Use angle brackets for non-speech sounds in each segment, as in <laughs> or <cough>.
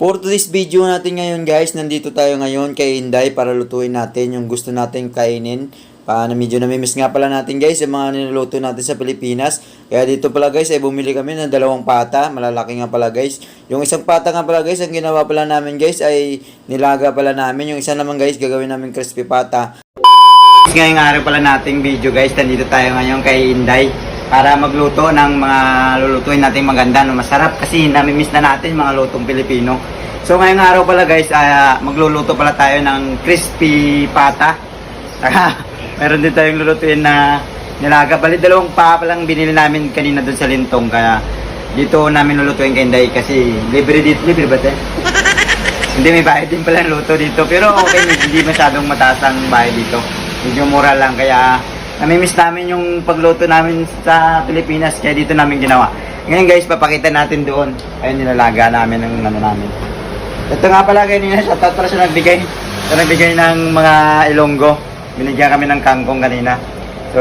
For today's video natin ngayon guys, nandito tayo ngayon kay Inday para lutuin natin yung gusto natin kainin. Paano medyo namimiss nga pala natin guys yung mga niluluto natin sa Pilipinas. Kaya dito pala guys ay bumili kami ng dalawang pata. Malalaki nga pala guys. Yung isang pata nga pala guys, ang ginawa pala namin guys ay nilaga pala namin. Yung isa naman guys, gagawin namin crispy pata. Ngayong araw pala nating video guys, nandito tayo ngayon kay Inday para magluto ng mga lulutuin nating maganda no masarap kasi namimiss na natin mga lutong Pilipino. So ngayong araw pala guys, ah, magluluto pala tayo ng crispy pata. <laughs> Saka meron din tayong lulutuin na nilaga. Bali dalawang pa palang binili namin kanina doon sa Lintong kaya dito namin lulutuin kay Inday kasi libre dito, libre ba tayo? <laughs> Hindi may bayad din pala luto dito. Pero okay, <laughs> hindi masyadong mataas ang bayad dito. Medyo mura lang. Kaya namimiss namin yung pagluto namin sa Pilipinas. Kaya dito namin ginawa. Ngayon guys, papakita natin doon. Ayun, nilalaga namin ng ano namin. Ito nga pala nila. Shoutout pala siya nagbigay. Siya nagbigay ng mga ilonggo. Binigyan kami ng kangkong kanina. So,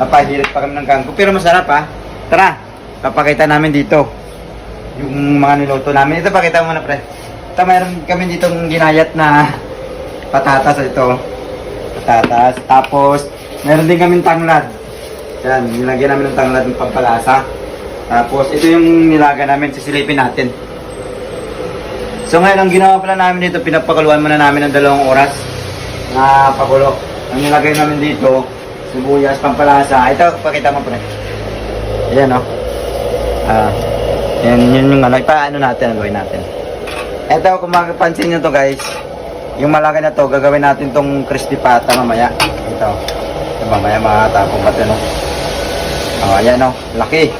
napahilit pa kami ng kangkong. Pero masarap ha. Tara, papakita namin dito. Yung mga niluto namin. Ito, pakita mo muna pre. Ito, mayroon kami ditong ginayat na patatas ito. Patatas. Tapos, meron din kaming tanglad. Yan, nilagyan namin ng tanglad ng pampalasa. Tapos, ito yung nilaga namin. Sisilipin natin. So, ngayon, ang ginawa pala namin dito, pinapakuluan muna namin ng dalawang oras na pakulo. Ang nilagay namin dito, sibuyas, pampalasa. Ito, pakita mo pre. Ayan, oh. Ah, yan, yun yung ano, paano natin, gawin natin. Ito, kung makapansin nyo to guys, yung malaki na to, gagawin natin tong crispy pata mamaya. Ito. Mamaya makatapong pati no. Oh, ayan oh, laki.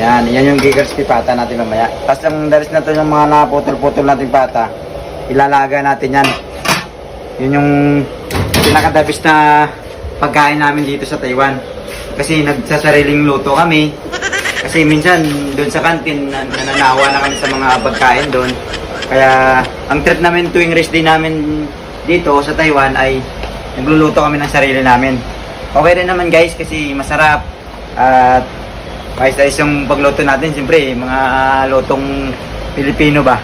Yan, yan yung crispy pata natin mamaya. Tapos yung daris na to yung mga naputol-putol natin pata, ilalaga natin yan. Yun yung pinakadabis na pagkain namin dito sa Taiwan. Kasi nagsasariling luto kami. Kasi minsan doon sa kantin nan- nananawa na kami sa mga pagkain doon. Kaya ang trip namin tuwing rest day namin dito sa Taiwan ay nagluluto kami ng sarili namin. Okay rin naman guys kasi masarap at ayos-ayos yung pagluto natin. Siyempre mga lutong Pilipino ba.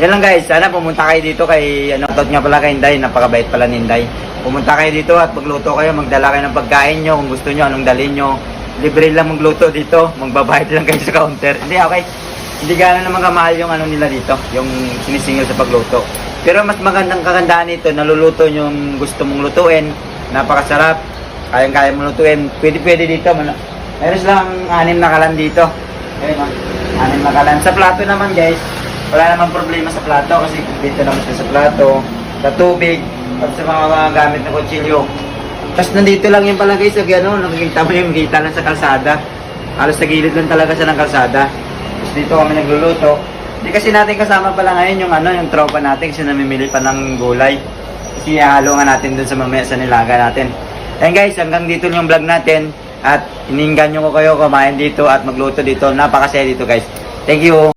Yan lang guys, sana pumunta kayo dito kay ano, tot nga pala kay Inday, napakabait pala ni Inday. Pumunta kayo dito at magluto kayo, magdala kayo ng pagkain nyo, kung gusto nyo, anong dalhin nyo. Libre lang magluto dito, magbabayad lang kayo sa counter. Hindi, okay. Hindi gano'n naman kamahal yung ano nila dito, yung sinisingil sa pagluto. Pero mas magandang kagandaan nito, naluluto yung gusto mong lutuin, napakasarap, kayang-kaya mong lutuin. Pwede-pwede dito, meron silang anim na kalan dito. Ayun, anim na kalan. Sa plato naman guys, wala namang problema sa plato kasi dito naman siya sa plato, sa tubig, at sa mga, mga gamit na kutsilyo. Tapos nandito lang yung pala guys, yung ano, nakikita mo yung kita lang sa kalsada. Halos sa gilid lang talaga siya ng kalsada. Tapos dito kami nagluluto. Hindi kasi natin kasama pala ngayon yung ano, yung tropa natin kasi namimili pa ng gulay. Kasi halo nga natin dun sa mamaya sa nilaga natin. Ayan guys, hanggang dito yung vlog natin. At ininggan nyo ko kayo kumain dito at magluto dito. Napakasaya dito guys. Thank you.